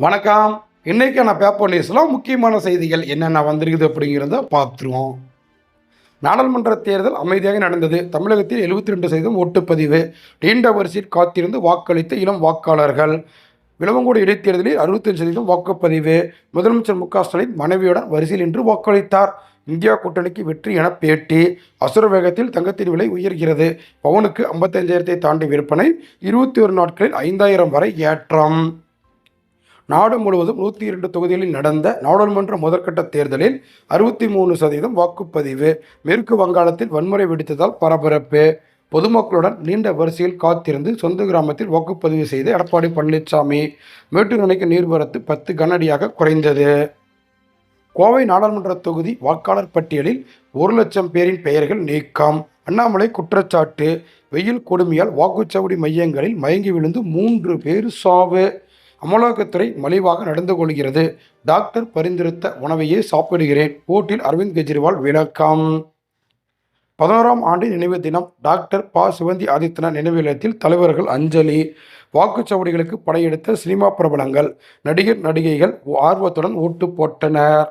வணக்கம். இன்னைக்கான பேப்பர் நியூஸில் முக்கியமான செய்திகள் என்னென்ன வந்திருக்குது அப்படிங்கிறத பார்த்துருவோம். நாடாளுமன்ற தேர்தல் அமைதியாக நடந்தது. தமிழகத்தில் எழுபத்தி ரெண்டு சதவீதம் ஓட்டுப்பதிவு. நீண்ட வரிசையில் காத்திருந்து வாக்களித்த இளம் வாக்காளர்கள். விளவங்கோடு இடைத்தேர்தலில் அறுபத்தஞ்சு சதவீதம் வாக்குப்பதிவு. முதலமைச்சர் மு க ஸ்டாலின் மனைவியுடன் வரிசையில் நின்று வாக்களித்தார். இந்தியா கூட்டணிக்கு வெற்றி என பேட்டி. அசுர வேகத்தில் தங்கத்தின் விலை உயர்கிறது. பவுனுக்கு ஐம்பத்தஞ்சாயிரத்தை தாண்டி விற்பனை. இருபத்தி ஒரு நாட்களில் ஐந்தாயிரம் வரை ஏற்றம். நாடு முழுவதும் நூற்றி இரண்டு தொகுதிகளில் நடந்த நாடாளுமன்ற முதற்கட்ட தேர்தலில் அறுபத்தி மூணு சதவீதம் வாக்குப்பதிவு. மேற்கு வங்காளத்தில் வன்முறை வெடித்ததால் பரபரப்பு. பொதுமக்களுடன் நீண்ட வரிசையில் காத்திருந்து சொந்த கிராமத்தில் வாக்குப்பதிவு செய்த எடப்பாடி பழனிசாமி. மேட்டூர் அணைக்கு நீர்வரத்து பத்து கனஅடியாக குறைந்தது. கோவை நாடாளுமன்ற தொகுதி வாக்காளர் பட்டியலில் ஒரு லட்சம் பேரின் பெயர்கள் நீக்கம். அண்ணாமலை குற்றச்சாட்டு. வெயில் கொடுமையால் வாக்குச்சாவடி மையங்களில் மயங்கி விழுந்து மூன்று பேர் சாவு. அமலாக்கத்துறை மலிவாக நடந்து கொள்கிறது. டாக்டர் பரிந்துரைத்த உணவையே சாப்பிடுகிறேன். கோர்ட்டில் அரவிந்த் கெஜ்ரிவால் விளக்கம். பதினோராம் ஆண்டு நினைவு தினம் டாக்டர் ப. சிவந்தி ஆதித்யநாத் நினைவு தலைவர்கள் அஞ்சலி வாக்குச்சாவடிகளுக்கு படையெடுத்த சினிமா பிரபலங்கள் நடிகர் நடிகைகள் ஆர்வத்துடன் ஓட்டு போட்டனர்.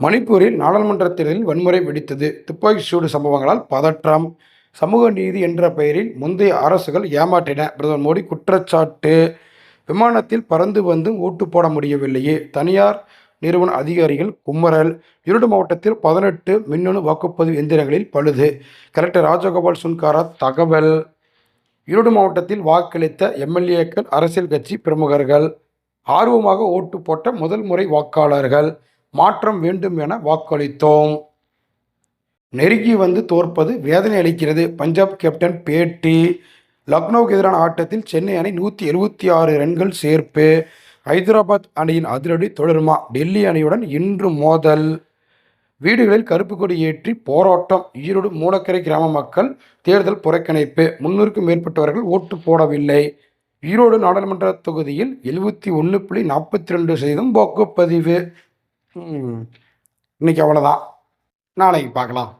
மணிப்பூரில் நாடாளுமன்ற தேர்தலில் வன்முறை வெடித்தது. துப்பாக்கி சூடு சம்பவங்களால் பதற்றம். சமூக நீதி என்ற பெயரில் முந்தைய அரசுகள் ஏமாற்றின. பிரதமர் மோடி குற்றச்சாட்டு. விமானத்தில் பறந்து வந்து ஓட்டு போட முடியவில்லையே. தனியார் நிறுவன அதிகாரிகள் கும்மரல் ஈரோடு மாவட்டத்தில் பதினெட்டு மின்னணு வாக்குப்பதிவு எந்திரங்களில் பழுது. கலெக்டர் ராஜகோபால் சுன்காரா தகவல். ஈரோடு மாவட்டத்தில் வாக்களித்த எம்எல்ஏக்கள் அரசியல் கட்சி பிரமுகர்கள். ஆர்வமாக ஓட்டு போட்ட முதல் முறை வாக்காளர்கள். மாற்றம் வேண்டும் என வாக்களித்தோம். நெருங்கி வந்து தோற்பது வேதனை அளிக்கிறது. பஞ்சாப் கேப்டன் பேட்டி. லக்னோவுக்கு எதிரான ஆட்டத்தில் சென்னை அணி நூற்றி எழுபத்தி ஆறு ரன்கள் சேர்ப்பு. ஹைதராபாத் அணியின் அதிரடி தொடருமா? டெல்லி அணியுடன் இன்று மோதல். வீடுகளில் கருப்பு கொடி ஏற்றி போராட்டம். ஈரோடு மூலக்கரை கிராம மக்கள் தேர்தல் புறக்கணிப்பு. முன்னூறுக்கும் மேற்பட்டவர்கள் ஓட்டு போடவில்லை. ஈரோடு நாடாளுமன்ற தொகுதியில் எழுபத்தி ஒன்று புள்ளி நாற்பத்தி ரெண்டு சதவீதம் வாக்குப்பதிவு. இன்னைக்கு அவ்வளோதான் நாளைக்கு பார்க்கலாம்.